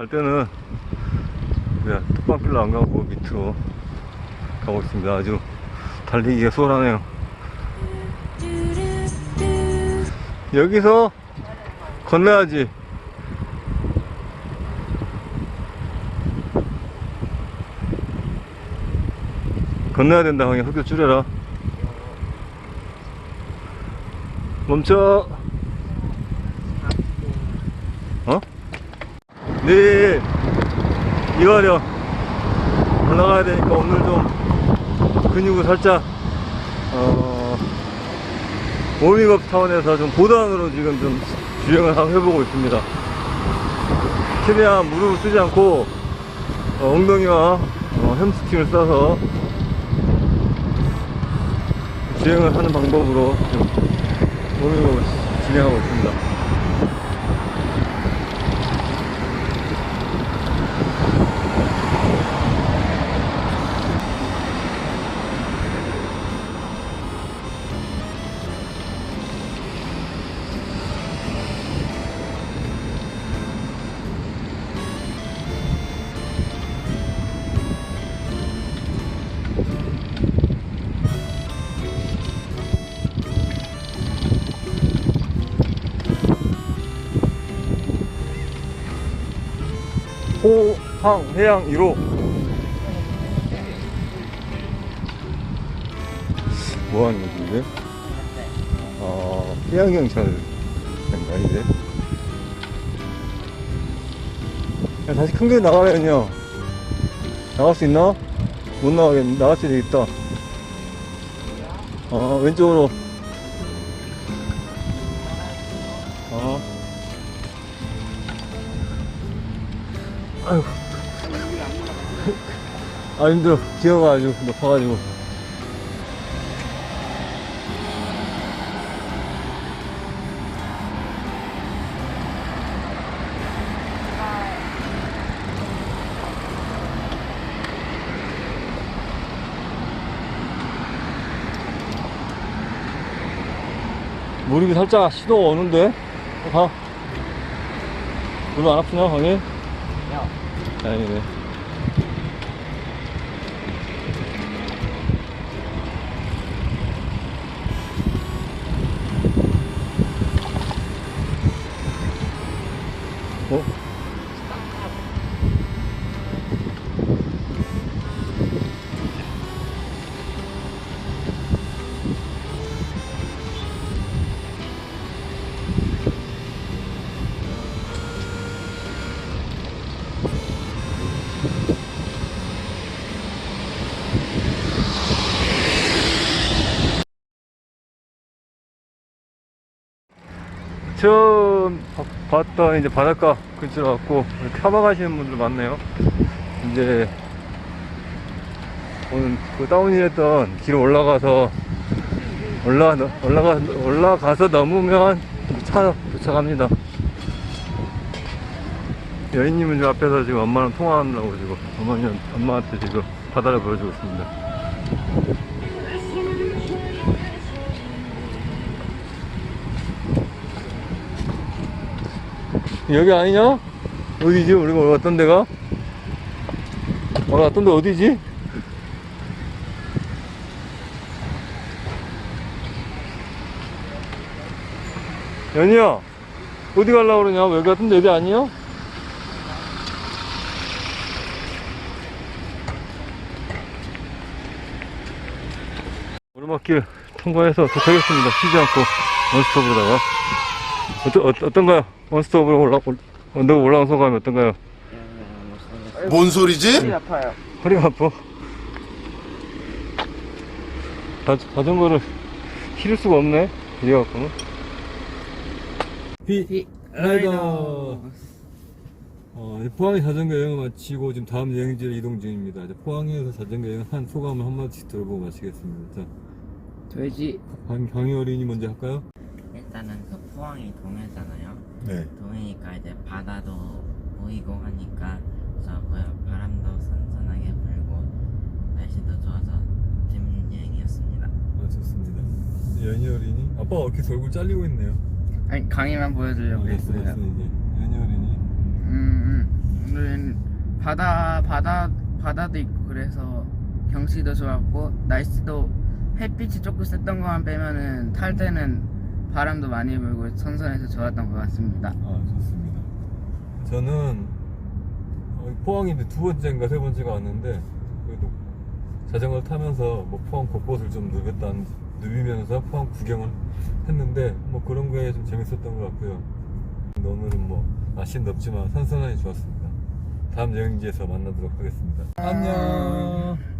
갈 때는 그냥 뚝방길로 안 가고 밑으로 가고 있습니다. 아주 달리기가 수월하네요. 여기서 건너야지. 건너야 된다, 형이. 속도 줄여라. 멈춰. 내일 이화령 올라가야 되니까 오늘 좀 근육을 살짝 어 워밍업 차원에서 좀 고단으로 지금 좀 주행을 한번 해보고 있습니다. 최대한 무릎을 쓰지 않고 어, 엉덩이와 어, 햄스트링을 써서 주행을 하는 방법으로 지금 워밍업을 진행하고 있습니다. 항 해양 1호 뭐하는 거지 이게? 아 해양경찰인가 이제 야 다시 큰길 나가려면요. 나갈 수 있나? 못 나가겠네. 나갈 수 있다. 어 왼쪽으로. 어 아이고. 아, 힘들어. 기어가지고, 높아가지고. 무릎이 살짝 신호가 오는데? 가. 무릎 안 아프냐, 강이? 다행이네. 처음 바- 봤던 이제 바닷가 근처로 왔고 타봐 가시는 분들 많네요. 이제 오늘 그 다운힐했던 길 올라가서 올라 올라가 올라가서 넘으면 차 도착합니다. 여인님은 저 앞에서 지금 엄마랑 통화한다고 지금 엄마한테 지금 바다를 보여주고 있습니다. 여기 아니냐? 어디지? 우리가 왔던 데가? 어, 왔던 데 어디지? 연희야, 어디 가려고 그러냐? 여기 같은 데 여기 아니야? 오르막길 통과해서 도착했습니다. 쉬지 않고 원스톱으로다가. 어떠, 어, 어떤가요? 원스톱으로 올라, 올- 언덕 올라온 소감이 어떤가요? 뭔 소리지? 아파요. 허리가 아파. 자, 자전거를 실을 수가 없네. 이래갖고는. 비, 라이더. 어, 이제 포항에 자전거 여행을 마치고 지금 다음 여행지로 이동 중입니다. 이제 포항에서 자전거 여행 한 소감을 한마디씩 들어보고 마치겠습니다. 자, 돼지 강, 강희 어린이 먼저 할까요? 일단은 그 포항이 동해잖아요. 네. 동해니까 이제 바다도 보이고 하니까 좋고요. 바람도 선선하게 불고 날씨도 좋아서 재밌는 여행이었습니다. 아, 좋습니다. 연희 어린이? 아빠가 이렇게 얼굴 잘리고 있네요. 아니 강의만 보여드리려고 아, 됐어, 했어요. 이제. 연희 어린이. 음, 음. 바다 바다 바다도 있고 그래서 경치도 좋았고 날씨도 햇빛이 조금 셌던 것만 빼면은 탈 때는 바람도 많이 불고 선선해서 좋았던 것 같습니다. 아 좋습니다. 저는 어, 이제 두 번째인가 세 번째가 왔는데 그래도 자전거를 타면서 뭐 포항 곳곳을 좀 누볐다 누비면서 포항 구경을 했는데 뭐 그런 거에 좀 재밌었던 것 같고요. 오늘은 뭐 날씨는 덥지만 선선하니 좋았습니다. 다음 여행지에서 만나도록 하겠습니다. 안녕.